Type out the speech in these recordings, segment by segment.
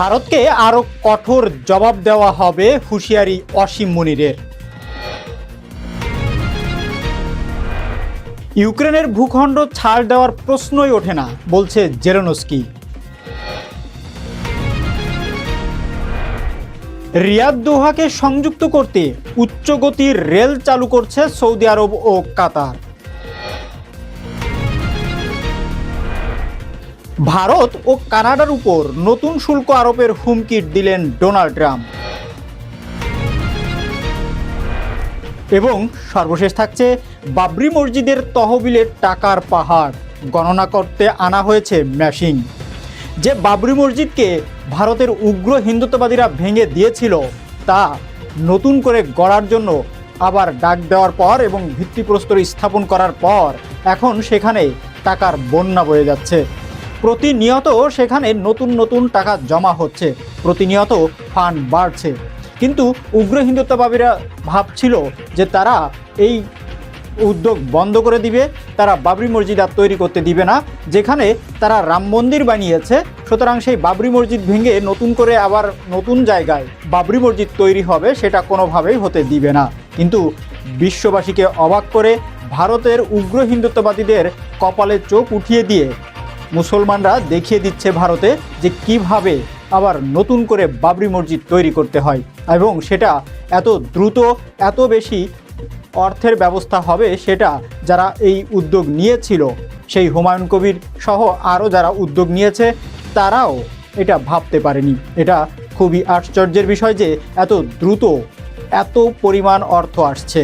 ভারতকে আরও কঠোর জবাব দেওয়া হবে হুঁশিয়ারি অসীম মনিরের। ইউক্রেনের ভূখণ্ড ছাড় দেওয়ার প্রশ্নই ওঠে না, বলছে জেরোনস্কি। রিয়াদ দোহাকে সংযুক্ত করতে উচ্চগতির রেল চালু করছে সৌদি আরব ও কাতার। ভারত ও কানাডার উপর নতুন শুল্ক আরোপের হুমকি দিলেন ডোনাল্ড ট্রাম্প। এবং সর্বশেষ থাকছে বাবরি মসজিদের তহবিলের টাকার পাহাড়। গণনা করতে আনা হয়েছে ম্যাশিং যে বাবরি মসজিদকে ভারতের উগ্র হিন্দুত্ববাদীরা ভেঙে দিয়েছিল, তা নতুন করে গড়ার জন্য আবার ডাক দেওয়ার পর এবং ভিত্তিপ্রস্তর স্থাপন করার পর এখন সেখানে টাকার বন্যা বয়ে যাচ্ছে। প্রতিনিয়ত সেখানে নতুন নতুন টাকা জমা হচ্ছে, প্রতিনিয়ত ফান্ড বাড়ছে। কিন্তু উগ্র হিন্দুত্ববাদীরা ভাবছিল যে তারা এই উদ্যোগ বন্ধ করে দিবে, তারা বাবরি মসজিদ আর তৈরি করতে দিবে না, যেখানে তারা রাম মন্দির বানিয়েছে, সুতরাং সেই বাবরি মসজিদ ভেঙে নতুন করে আবার নতুন জায়গায় বাবরি মসজিদ তৈরি হবে, সেটা কোনোভাবেই হতে দিবে না। কিন্তু বিশ্ববাসীকে অবাক করে ভারতের উগ্র হিন্দুত্ববাদীদের কপালে চোখ উঠিয়ে দিয়ে মুসলমানরা দেখিয়ে দিচ্ছে ভারতে যে কীভাবে আবার নতুন করে বাবরি মসজিদ তৈরি করতে হয় এবং সেটা এত দ্রুত, এত বেশি অর্থের ব্যবস্থা হবে সেটা যারা এই উদ্যোগ নিয়েছিল, সেই হুমায়ুন কবির সহ আরও যারা উদ্যোগ নিয়েছে, তারাও এটা ভাবতে পারেনি। এটা খুবই আশ্চর্যের বিষয় যে এত দ্রুত এত পরিমাণ অর্থ আসছে।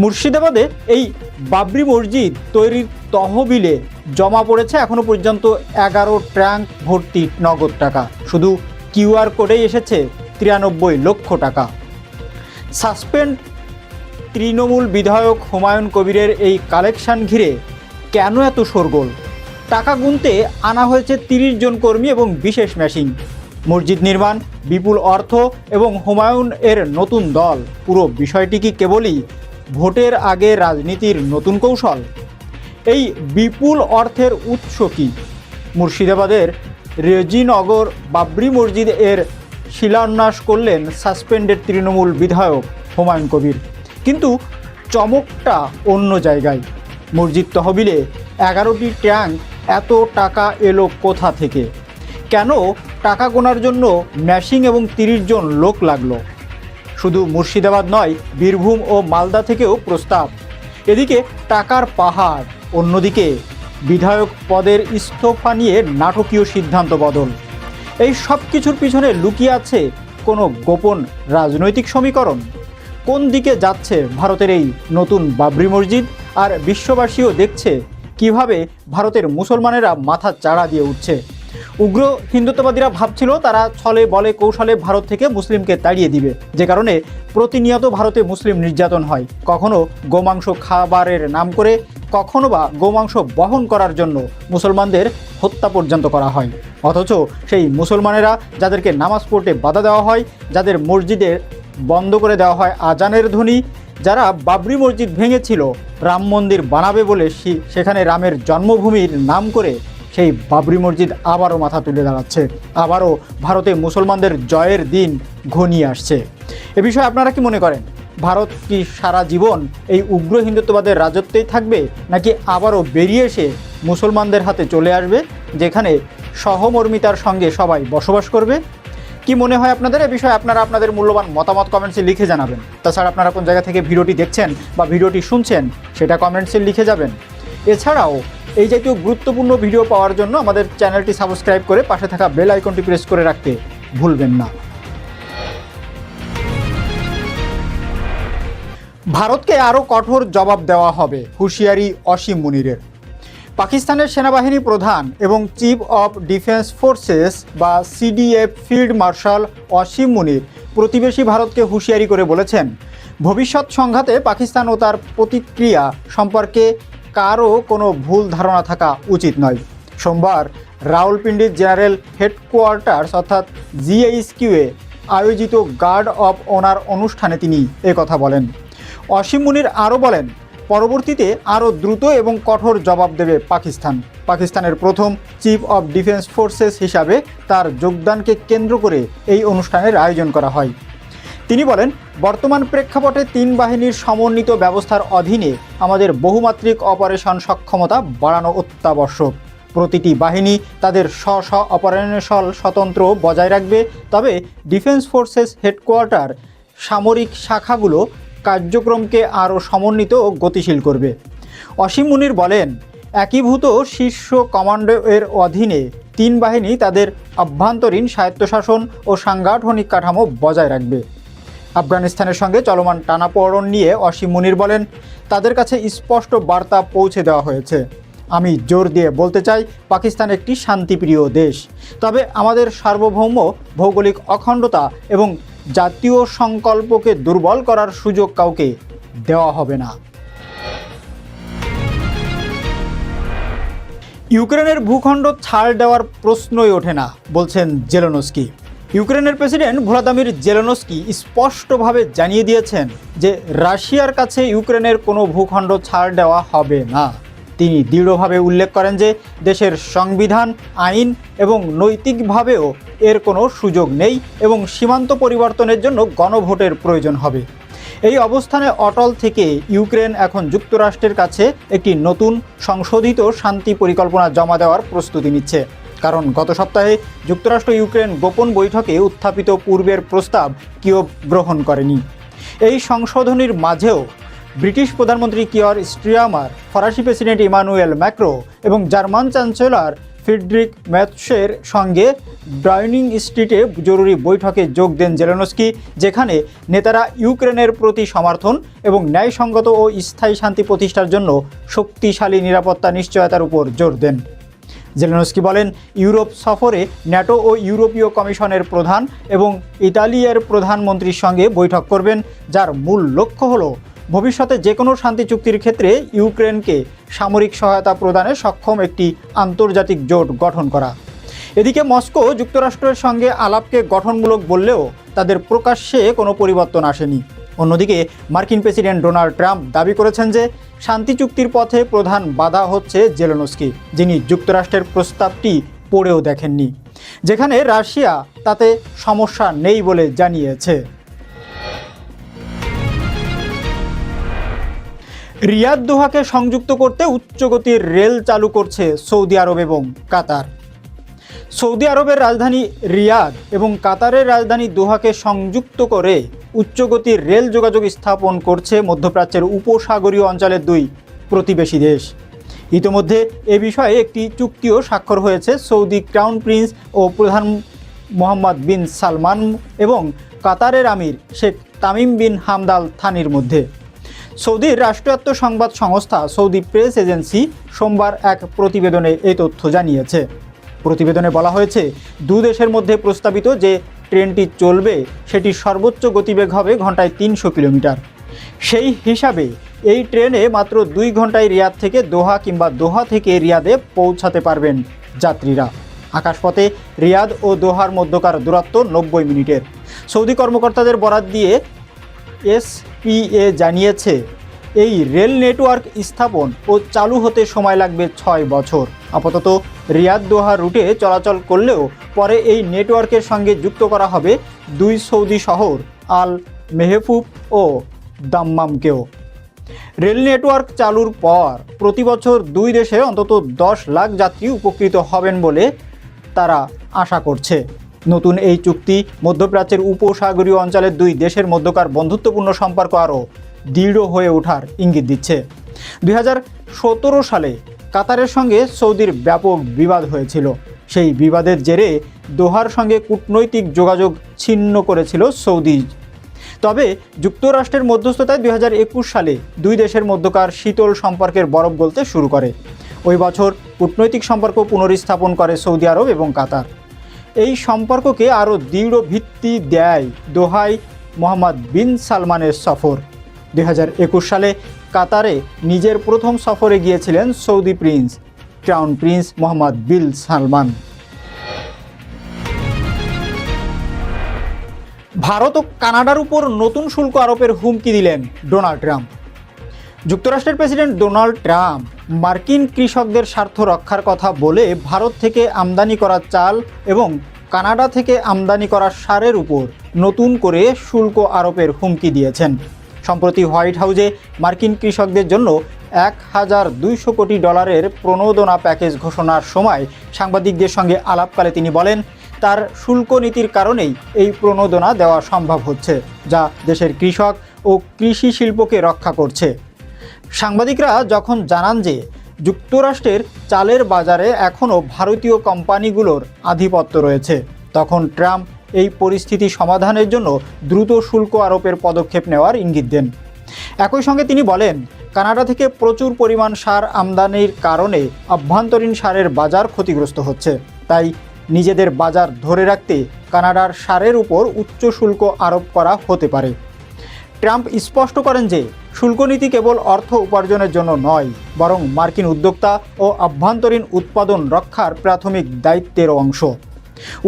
মুর্শিদাবাদে এই বাবরি মসজিদ তৈরির তহবিলে জমা পড়েছে এখনও পর্যন্ত এগারো ট্র্যাঙ্ক ভর্তি নগদ টাকা। শুধু কিউআর কোডেই এসেছে তিরানব্বই লক্ষ টাকা। সাসপেন্ড তৃণমূল বিধায়ক হুমায়ুন কবিরের এই কালেকশন ঘিরে কেন এত শোরগোল? টাকা গুনতে আনা হয়েছে তিরিশ জন কর্মী এবং বিশেষ মেশিন। মসজিদ নির্মাণ, বিপুল অর্থ এবং হুমায়ুন এর নতুন দল। পুরো বিষয়টি কি কেবলই ভোটের আগে রাজনীতির নতুন কৌশল? এই বিপুল অর্থের উৎস কি? মুর্শিদাবাদের রেজিনগর বাবরি মসজিদ এর শিলান্যাস করলেন সাসপেন্ডেড তৃণমূল বিধায়ক হুমায়ুন কবির। কিন্তু চমকটা অন্য জায়গায়। মসজিদ তহবিলে এগারোটি ট্যাঙ্ক, এত টাকা এলো কোথা থেকে? কেন টাকা গোনার জন্য ম্যাশিং এবং তিরিশ জন লোক লাগল? শুধু মুর্শিদাবাদ নয়, বীরভূম ও মালদা থেকেও প্রস্তাব। এদিকে টাকার পাহাড়, অন্যদিকে বিধায়ক পদের ইস্তফা নিয়ে নাটকীয় সিদ্ধান্ত বদল। এই সব কিছুর পিছনে লুকিয়ে আছে কোনো গোপন রাজনৈতিক সমীকরণ? কোন দিকে যাচ্ছে ভারতের এই নতুন বাবরি মসজিদ? আর বিশ্ববাসীও দেখছে কীভাবে ভারতের মুসলমানেরা মাথা চাড়া দিয়ে উঠছে? উগ্র হিন্দুত্ববাদীরা ভাবছিল তারা ছলে, বলে, কৌশলে ভারত থেকে মুসলিমকে তাড়িয়ে দিবে। যে কারণে প্রতিনিয়ত ভারতে মুসলিম নির্যাতন হয়। কখনো গোমাংস খাবারের নাম করে, কখনো বা গোমাংস বহন করার জন্য মুসলমানদের হত্যা পর্যন্ত করা হয়। অথচ সেই মুসলমানেরা যাদেরকে নামাজ পড়তে বাধা দেওয়া হয়, যাদের মসজিদে বন্ধ করে দেওয়া হয় আজানের ধ্বনি, যারা বাবরি মসজিদ ভেঙেছিল, রাম মন্দির বানাবে বলে সেখানে রামের জন্মভূমির নাম করে সেই বাবরি মসজিদ আবারও মাথা তুলে দাঁড়াচ্ছে। আবারও ভারতে মুসলমানদের জয়ের দিন ঘনিয়ে আসছে। এ বিষয়ে আপনারা কি মনে করেন? ভারত কি সারা জীবন এই উগ্র হিন্দুত্ববাদের রাজত্বেই থাকবে, নাকি আবারও বেরিয়ে এসে মুসলমানদের হাতে চলে আসবে, যেখানে সহমর্মিতার সঙ্গে সবাই বসবাস করবে? কি মনে হয় আপনাদের? এ বিষয়ে আপনারা আপনাদের মূল্যবান মতামত কমেন্টসে লিখে জানাবেন। তাছাড়া আপনারা কোন জায়গা থেকে ভিডিওটি দেখছেন বা ভিডিওটি শুনছেন, সেটা কমেন্টসে লিখে যাবেন। এছাড়াও এই জাতীয় গুরুত্বপূর্ণ ভিডিও পাওয়ার জন্য আমাদের চ্যানেলটি সাবস্ক্রাইব করে পাশে থাকা বেল আইকনটি প্রেস করে রাখতে ভুলবেন না। ভারতকে আরও কঠোর জবাব দেওয়া হবে হুঁশিয়ারি অসীম মুনিরের। পাকিস্তানের সেনাবাহিনী প্রধান এবং চিফ অফ ডিফেন্স ফোর্সেস বা CDF field marshal Asim Munir প্রতিবেশী ভারতকে হুঁশিয়ারি করে বলেছেন, ভবিষ্যৎ সংঘাতে পাকিস্তান ও তার প্রতিক্রিয়া সম্পর্কে কারও কোনো ভুল ধারণা থাকা উচিত নয়। সোমবার রাওলপিন্ডির জেনারেল হেডকোয়ার্টার্স অর্থাৎ জিএইচকিউএ আয়োজিত গার্ড অফ অনার অনুষ্ঠানে তিনি কথা বলেন। অসীম মুনির আরও বলেন, পরবর্তীতে আরও দ্রুত এবং কঠোর জবাব দেবে পাকিস্তান। পাকিস্তানের প্রথম চিফ অব ডিফেন্স ফোর্সেস হিসাবে তার যোগদানকে কেন্দ্র করে এই অনুষ্ঠানের আয়োজন করা হয়। তিনি বলেন, বর্তমান প্রেক্ষাপটে তিন বাহিনীর সমন্বিত ব্যবস্থার অধীনে আমাদের বহুমাত্রিক অপারেশন সক্ষমতা বাড়ানো অত্যাবশ্যক। প্রতিটি বাহিনী তাদের স্ব স্ব অপারেশনাল স্বতন্ত্র বজায় রাখবে। তবে ডিফেন্স ফোর্সেস হেডকোয়ার্টার সামরিক শাখাগুলো কার্যক্রমকে আরও সমন্বিত ও গতিশীল করবে। অসীম মুনির বলেন, একীভূত শীর্ষ কমান্ডো এর অধীনে তিন বাহিনী তাদের আভ্যন্তরীণ স্বায়ত্তশাসন ও সাংগঠনিক কাঠামো বজায় রাখবে। আফগানিস্তানের সঙ্গে চলমান টানাপোড়ন নিয়ে অসীম মুনির বলেন, তাদের কাছে স্পষ্ট বার্তা পৌঁছে দেওয়া হয়েছে। আমি জোর দিয়ে বলতে চাই, পাকিস্তান একটি শান্তিপ্রিয় দেশ। তবে আমাদের সার্বভৌম ভৌগোলিক অখণ্ডতা এবং জাতীয় সংকল্পকে দুর্বল করার সুযোগ কাউকে দেওয়া হবে না। ইউক্রেনের ভূখণ্ড ছাড় দেওয়ার প্রশ্নই ওঠে না, বলছেন জেলোনস্কি। ইউক্রেনের প্রেসিডেন্ট ভ্লাদামির জেলোনস্কি স্পষ্টভাবে জানিয়ে দিয়েছেন যে রাশিয়ার কাছে ইউক্রেনের কোনো ভূখণ্ড ছাড় দেওয়া হবে না। তিনি দৃঢ়ভাবে উল্লেখ করেন যে দেশের সংবিধান, আইন এবং নৈতিকভাবেও এর কোনো সুযোগ নেই এবং সীমান্ত পরিবর্তনের জন্য গণভোটের প্রয়োজন হবে। এই অবস্থানে অটল থেকে ইউক্রেন এখন যুক্তরাষ্ট্রের কাছে একটি নতুন সংশোধিত শান্তি পরিকল্পনা জমা দেওয়ার প্রস্তুতি নিচ্ছে। কারণ গত সপ্তাহে যুক্তরাষ্ট্র ইউক্রেন গোপন বৈঠকে উত্থাপিত পূর্বের প্রস্তাব কিয়ব গ্রহণ করেনি। এই সংশোধনীর মাঝেও ব্রিটিশ প্রধানমন্ত্রী কিয়র স্ট্রিয়ামার, ফরাসি প্রেসিডেন্ট ইমানুয়েল ম্যাক্রো এবং জার্মান চ্যান্সেলর ফিডরিক ম্যাথসের সঙ্গে ডাইনিং স্ট্রিটে জরুরি বৈঠকে যোগ দেন জেলেনস্কি, যেখানে নেতারা ইউক্রেনের প্রতি সমর্থন এবং ন্যায়সঙ্গত ও স্থায়ী শান্তি প্রতিষ্ঠার জন্য শক্তিশালী নিরাপত্তা নিশ্চয়তার উপর জোর দেন। জেলেনস্কি বলেন, ইউরোপ সফরে ন্যাটো ও ইউরোপীয় কমিশনের প্রধান এবং ইতালিয়ার প্রধানমন্ত্রীর সঙ্গে বৈঠক করবেন, যার মূল লক্ষ্য হল ভবিষ্যতে যে কোনো শান্তি চুক্তির ক্ষেত্রে ইউক্রেনকে সামরিক সহায়তা প্রদানে সক্ষম একটি আন্তর্জাতিক জোট গঠন করা। এদিকে মস্কো যুক্তরাষ্ট্রের সঙ্গে আলাপকে গঠনমূলক বললেও তাদের প্রকাশ্যে কোনো পরিবর্তন আসেনি। অন্যদিকে মার্কিন প্রেসিডেন্ট ডোনাল্ড ট্রাম্প দাবি করেছেন যে শান্তি চুক্তির পথে প্রধান বাধা হচ্ছে জেলেনস্কি, যিনি যুক্তরাষ্ট্রের প্রস্তাবটি পড়েও দেখেননি, যেখানে রাশিয়া তাতে সমস্যা নেই বলে জানিয়েছে। রিয়াদ দোহাকে সংযুক্ত করতে উচ্চগতির রেল চালু করছে সৌদি আরব এবং কাতার। সৌদি আরবের রাজধানী রিয়াদ এবং কাতারের রাজধানী দোহাকে সংযুক্ত করে উচ্চগতির রেল যোগাযোগ স্থাপন করছে মধ্যপ্রাচ্যের উপসাগরীয় অঞ্চলের দুই প্রতিবেশী দেশ। ইতোমধ্যে এ বিষয়ে একটি চুক্তিও স্বাক্ষর হয়েছে সৌদি ক্রাউন প্রিন্স ও প্রধান মোহাম্মদ বিন সালমান এবং কাতারের আমির শেখ তামিম বিন হামদাল থানির মধ্যে। সৌদির রাষ্ট্রায়ত্ত সংবাদ সংস্থা সৌদি প্রেস এজেন্সি সোমবার এক প্রতিবেদনে এই তথ্য জানিয়েছে। প্রতিবেদনে বলা হয়েছে, দু দেশের মধ্যে প্রস্তাবিত যে ট্রেনটি চলবে, সেটি সর্বোচ্চ গতিবেগ হবে ঘন্টায় তিনশো কিলোমিটার। সেই হিসাবে এই ট্রেনে মাত্র দুই ঘন্টায় রিয়াদ থেকে দোহা কিংবা দোহা থেকে রিয়াদে পৌঁছাতে পারবেন যাত্রীরা। আকাশপথে রিয়াদ ও দোহার মধ্যকার দূরত্ব নব্বই মিনিটের। সৌদি কর্মকর্তাদের বরাত দিয়ে এসপিএ জানিয়েছে এই রেল নেটওয়ার্ক স্থাপন ও চালু হতে সময় লাগবে ছয় বছর। আপাতত রিয়াদ দোহা রুটে চলাচল করলেও পরে এই নেটওয়ার্কের সঙ্গে যুক্ত করা হবে দুই সৌদি শহর, আল মেহফুব ও দাম্মামকেও। রেল নেটওয়ার্ক চালুর পর প্রতি বছর দুই দেশে অন্তত দশ লাখ যাত্রী উপকৃত হবেন বলে তারা আশা করছে। নতুন এই চুক্তি মধ্যপ্রাচ্যের উপসাগরীয় অঞ্চলের দুই দেশের মধ্যকার বন্ধুত্বপূর্ণ সম্পর্ক আরও দৃঢ় হয়ে ওঠার ইঙ্গিত দিচ্ছে। দু হাজার সতেরো সালে কাতারের সঙ্গে সৌদির ব্যাপক বিবাদ হয়েছিল। সেই বিবাদের জেরে দোহার সঙ্গে কূটনৈতিক যোগাযোগ ছিন্ন করেছিল সৌদি। তবে যুক্তরাষ্ট্রের মধ্যস্থতায় দুই হাজার একুশ সালে দুই দেশের মধ্যকার শীতল সম্পর্কের বরফ গলতে শুরু করে। ওই বছর কূটনৈতিক সম্পর্ক পুনরস্থাপন করে সৌদি আরব এবং কাতার। এই সম্পর্ককে আরও দৃঢ় ভিত্তি দেয় দোহাই মোহাম্মদ বিন সালমানের সফর। দুই হাজার একুশ সালে কাতারে নিজের প্রথম সফরে গিয়েছিলেন Saudi prince, crown prince Mohammed bin Salman. Bharat ও কানাডার উপর নতুন শুল্ক আরোপের হুমকি দিলেন ডোনাল্ড ট্রাম্প। যুক্তরাষ্ট্রের প্রেসিডেন্ট ডোনাল্ড ট্রাম্প মার্কিন কৃষকদের স্বার্থ রক্ষার কথা বলে ভারত থেকে আমদানি করা চাল এবং কানাডা থেকে আমদানি করা সারের উপর নতুন করে শুল্ক আরোপের হুমকি দিয়েছেন। সম্প্রতি হোয়াইট হাউসে মার্কিন কৃষকদের জন্য এক হাজার দুইশো কোটি ডলারের প্রণোদনা প্যাকেজ ঘোষণার সময় সাংবাদিকদের সঙ্গে আলাপকালে তিনি বলেন, তার শুল্ক নীতির কারণেই এই প্রণোদনা দেওয়া সম্ভব হচ্ছে, যা দেশের কৃষক ও কৃষি শিল্পকে রক্ষা করছে। সাংবাদিকরা যখন জানান যে যুক্তরাষ্ট্রের চালের বাজারে এখনও ভারতীয় কোম্পানিগুলোর আধিপত্য রয়েছে, তখন ট্রাম্প এই পরিস্থিতি সমাধানের জন্য দ্রুত শুল্ক আরোপের পদক্ষেপ নেওয়ার ইঙ্গিত দেন। একই সঙ্গে তিনি বলেন, কানাডা থেকে প্রচুর পরিমাণ সার আমদানির কারণে আভ্যন্তরীণ সারের বাজার ক্ষতিগ্রস্ত হচ্ছে। তাই নিজেদের বাজার ধরে রাখতে কানাডার সারের উপর উচ্চ শুল্ক আরোপ করা হতে পারে। ট্রাম্প স্পষ্ট করেন যে, শুল্ক নীতি কেবল অর্থ উপার্জনের জন্য নয়, বরং মার্কিন উদ্যোক্তা ও আভ্যন্তরীণ উৎপাদন রক্ষার প্রাথমিক দায়িত্বের অংশ।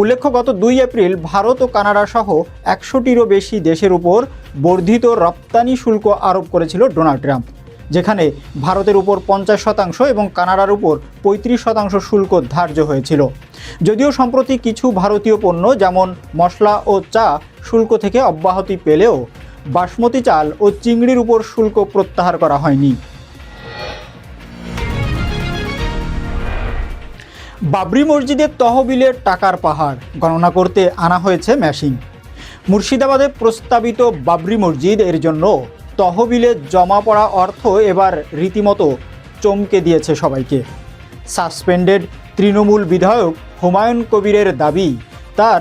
উল্লেখ্য, গত দুই এপ্রিল ভারত ও কানাডা সহ একশোটিরও বেশি দেশের উপর বর্ধিত রপ্তানি শুল্ক আরোপ করেছিল ডোনাল্ড ট্রাম্প, যেখানে ভারতের উপর পঞ্চাশ শতাংশ এবং কানাডার উপর পঁয়ত্রিশ শতাংশ শুল্ক ধার্য হয়েছিল। যদিও সম্প্রতি কিছু ভারতীয় পণ্য, যেমন মশলা ও চা, শুল্ক থেকে অব্যাহতি পেলেও বাসমতি চাল ও চিংড়ির উপর শুল্ক প্রত্যাহার করা হয়নি। বাবরি মসজিদের তহবিলের টাকার পাহাড়। গণনা করতে আনা হয়েছে ম্যাশিং মুর্শিদাবাদে প্রস্তাবিত বাবরি মসজিদ এর জন্য তহবিলে জমা পড়া অর্থ এবার রীতিমতো চমকে দিয়েছে সবাইকে। সাসপেন্ডেড তৃণমূল বিধায়ক হুমায়ুন কবিরের দাবি, তার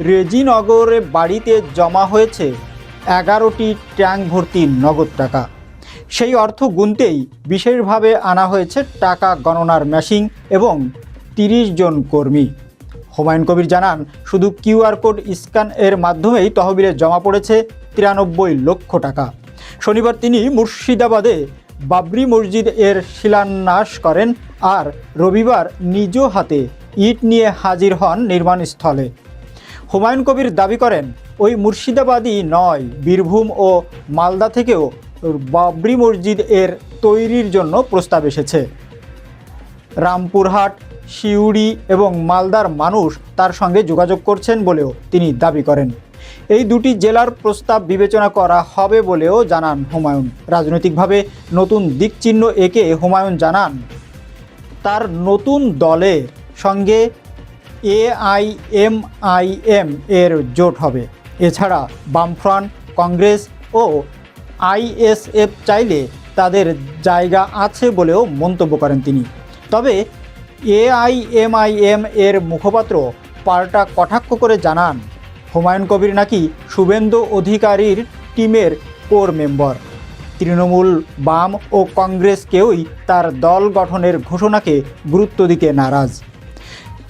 রেজিনগরে বাড়িতে জমা হয়েছে এগারোটি ট্যাঙ্ক ভর্তি নগদ টাকা। সেই অর্থ গুনতেই বিশেষভাবে আনা হয়েছে টাকা গণনার মেশিন এবং তিরিশ জন কর্মী। হুমায়ুন কবির জানান, শুধু কিউআর কোড স্ক্যান এর মাধ্যমেই তহবিলে জমা পড়েছে তিরানব্বই লক্ষ টাকা। শনিবার তিনি মুর্শিদাবাদে বাবরি মসজিদ এর শিলান্যাস করেন আর রবিবার নিজ হাতে ইট নিয়ে হাজির হন নির্মাণস্থলে হুমায়ুন কবির দাবি করেন, ওই মুর্শিদাবাদই নয়, বীরভূম ও মালদা থেকেও বাবরি মসজিদ এর তৈরির জন্য প্রস্তাব এসেছে। রামপুরহাট সিউড়ি এবং মালদার মানুষ তার সঙ্গে যোগাযোগ করছেন বলেও তিনি দাবি করেন। এই দুটি জেলার প্রস্তাব বিবেচনা করা হবে বলেও জানান হুমায়ুন। রাজনৈতিকভাবে নতুন দিকচিহ্ন একে হুমায়ুন জানান, তার নতুন দলের সঙ্গে এআইএমআইএম এর জোট হবে। এছাড়া বামফ্রন্ট, কংগ্রেস ও আইএসএফ চাইলে তাদের জায়গা আছে বলেও মন্তব্য করেন তিনি। তবে এআইএমআইএম এর মুখপাত্র পাল্টা কটাক্ষ করে জানান, হুমায়ুন কবির নাকি শুভেন্দু অধিকারীর টিমের কোর মেম্বার। তৃণমূল বাম ও কংগ্রেস কেউই তার দল গঠনের ঘোষণাকে গুরুত্ব দিতে নারাজ।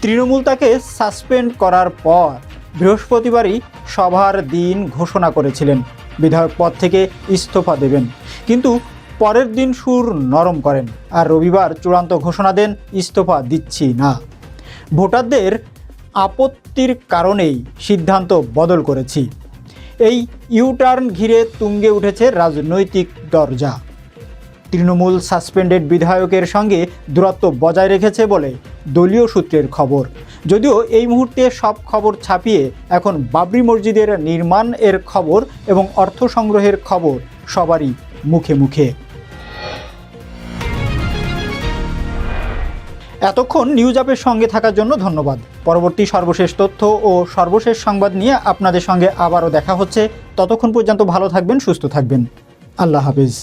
তৃণমূল তাকে সাসপেন্ড করার পর বৃহস্পতিবারই সভার দিন ঘোষণা করেছিলেন। বিধায়ক পদ থেকে ইস্তফা দেবেন। কিন্তু পরের দিন সুর নরম করেন আর রবিবার চূড়ান্ত ঘোষণা দেন, ইস্তফা দিচ্ছি না। ভোটারদের আপত্তির কারণেই সিদ্ধান্ত বদল করেছি। এই ইউটার্ন ঘিরে তুঙ্গে উঠেছে রাজনৈতিক দরজা। তৃণমূল সাসপেন্ডেড বিধায়কের সঙ্গে দূরত্ব বজায় রেখেছে বলে দলীয় সূত্রের খবর। যদিও এই মুহূর্তে সব খবর ছাপিয়ে এখন বাবরি মসজিদের নির্মাণ এর খবর এবং অর্থ সংগ্রহের খবর সবারই মুখে মুখে। এতক্ষণ নিউজ আপের সঙ্গে থাকার জন্য ধন্যবাদ। পরবর্তী সর্বশেষ তথ্য ও সর্বশেষ সংবাদ নিয়ে আপনাদের সঙ্গে আবারও দেখা হচ্ছে। ততক্ষণ পর্যন্ত ভালো থাকবেন, সুস্থ থাকবেন। আল্লাহ হাফিজ।